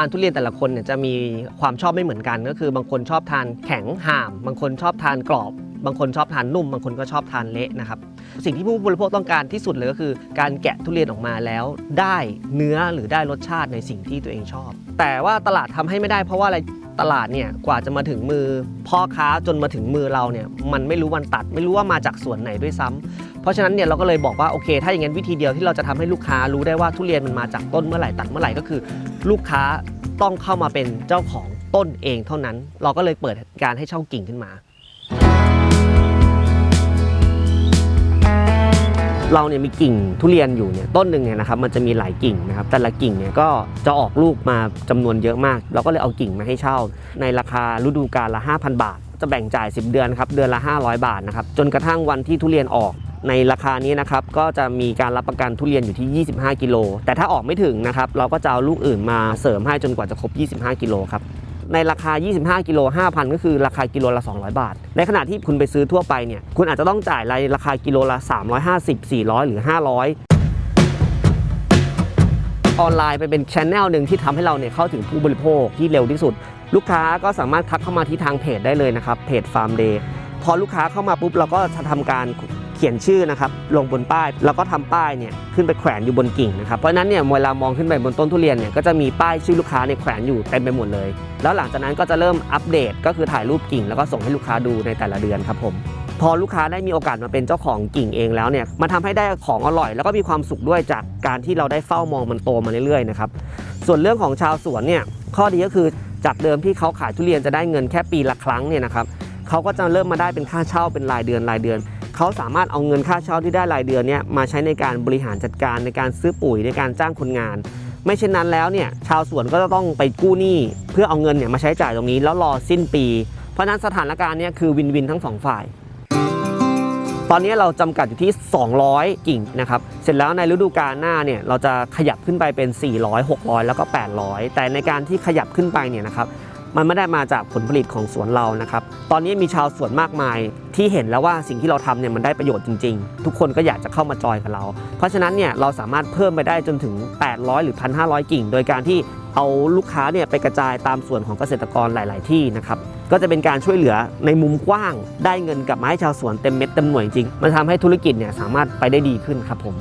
านทุเรียนแต่ละคนเนี่ยจะมีความชอบไม่เหมือนกัน ก็คือบางคนชอบทานแข็งห่าม บางคนชอบทานกรอบ บางคนชอบทานนุ่ม บางคนก็ชอบทานเละนะครับสิ่งที่ผู้บริโภคต้องการที่สุดเลยก็คือ การแกะทุเรียนออกมาแล้ว ได้เนื้อหรือได้รสชาติในสิ่งที่ตัวเองชอบ แต่ว่าตลาดทำให้ไม่ได้เพราะว่าอะไร ตลาดเนี่ยกว่าจะมาถึงมือ พ่อค้าจนมาถึงมือเราเนี่ยมันไม่รู้วันตัด ไม่รู้ว่ามาจากส่วนไหนด้วยซ้ำเพราะฉะนั้นเนี่ยเราก็เลยบอกว่าโอเค ถ้าอย่างนั้นวิธีเดียวที่เราจะทำให้ลูกค้ารู้ได้ว่าทุเรียนมันมาจากต้นเมื่อไหร่ตัดเมื่อไหร่ก็คือ ลูกค้าต้องเข้ามาเป็นเจ้าของต้นเองเท่านั้น เราก็เลยเปิดการให้เช่ากิ่งขึ้นมา เราเนี่ยมีกิ่งทุเรียนอยู่เนี่ยต้นหนึ่งเนี่ยนะครับมันจะมีหลายกิ่งนะครับแต่ละกิ่งเนี่ยก็จะออกลูกมาจำนวนเยอะมาก เราก็เลยเอากิ่งมาให้เช่า ในราคาฤดูกาลละ 5,000 บาท จะแบ่งจ่าย 10 เดือนครับเดือนละ 500 บาทนะครับจนกระทั่งวันที่ทุเรียนออกในราคานี้นะครับก็จะมีการรับประกันทุเรียนอยู่ที่ 25 กิโลแต่ถ้าออกไม่ถึงนะครับเราก็จะเอาลูกอื่นมาเสริมให้จนกว่าจะครบ 25 กิโลครับ ในราคา 25 กิโล 5,000 ก็คือราคากิโลละ 200 บาท ในขณะที่คุณไปซื้อทั่วไปเนี่ย คุณอาจจะต้องจ่ายรายราคากิโลละ 350 400 หรือ 500ออนไลน์ไปเป็นชแนลหนึ่งที่ทำให้เราเนี่ยเข้าถึงผู้บริโภคที่เร็วที่สุด ลูกค้าก็สามารถทักเข้ามาที่ทางเพจได้เลยนะครับเพจ Farm Day พอลูกค้าเข้ามาปุ๊บเราก็จะทำการ เขียนชื่อนะครับลงบนป้ายแล้วก็ทำป้ายเนี่ยขึ้นไปแขวนอยู่บนกิ่งนะครับเพราะนั้นเนี่ยเวลามองขึ้นไปบนต้นทุเรียนเนี่ยก็จะมีป้ายชื่อลูกค้าเนี่ยแขวนอยู่เต็มไปหมดเลย แล้วหลังจากนั้นก็จะเริ่มอัปเดตก็คือถ่ายรูปกิ่ง แล้วก็ส่งให้ลูกค้าดูในแต่ละเดือนครับผมพอลูกค้าได้มีโอกาสมาเป็นเจ้าของกิ่งเองแล้วเนี่ยมันทำให้ได้ของอร่อย แล้วก็มีความสุขด้วยจากการที่เราได้เฝ้ามองมันโตมาเรื่อยๆนะครับส่วนเรื่องของชาวสวนเนี่ยข้อดีก็คือจากเดิมที่เขาขายทุเรียนจะได้เงินแค่ปีละครั้งเนี่ยนะครับเขาก็จะเริ่มมาได้เป็นค่าเช่าเป็นรายเดือนรายเดือน เขาสามารถเอาเงินค่าเช่าที่ได้รายเดือนเนี่ยมาใช้ในการบริหารจัดการในการซื้อปุ๋ยในการจ้างคนงาน ไม่เช่นนั้นแล้วเนี่ยชาวสวนก็จะต้องไปกู้หนี้เพื่อเอาเงินเนี่ยมาใช้จ่ายตรงนี้แล้วรอสิ้นปี เพราะนั้นสถานการณ์เนี่ยคือวินวินทั้งสองฝ่ายตอนนี้เราจำกัดอยู่ที่ 200 กิ่งนะครับ เสร็จแล้วในฤดูกาลหน้าเนี่ยเราจะขยับขึ้นไปเป็น 400 600 แล้วก็ 800 แต่ในการที่ขยับขึ้นไปเนี่ยนะครับ มันไม่ได้มาจากผลผลิตของสวนเรานะครับ ตอนนี้มีชาวสวนมากมายที่เห็นแล้วว่าสิ่งที่เราทำเนี่ยมันได้ประโยชน์จริง ๆ ทุกคนก็อยากจะเข้ามาจอยกับเรา เพราะฉะนั้นเนี่ยเราสามารถเพิ่มไปได้จนถึง 800 หรือ 1,500 กิ่ง โดยการที่เอาลูกค้าเนี่ยไปกระจายตามส่วนของเกษตรกรหลาย ๆ ที่นะครับก็จะเป็นการช่วยเหลือในมุมกว้าง ได้เงินกลับมาให้ชาวสวนเต็มเม็ดเต็มหน่วยจริงมันทำให้ธุรกิจเนี่ยสามารถไปได้ดีขึ้นครับผม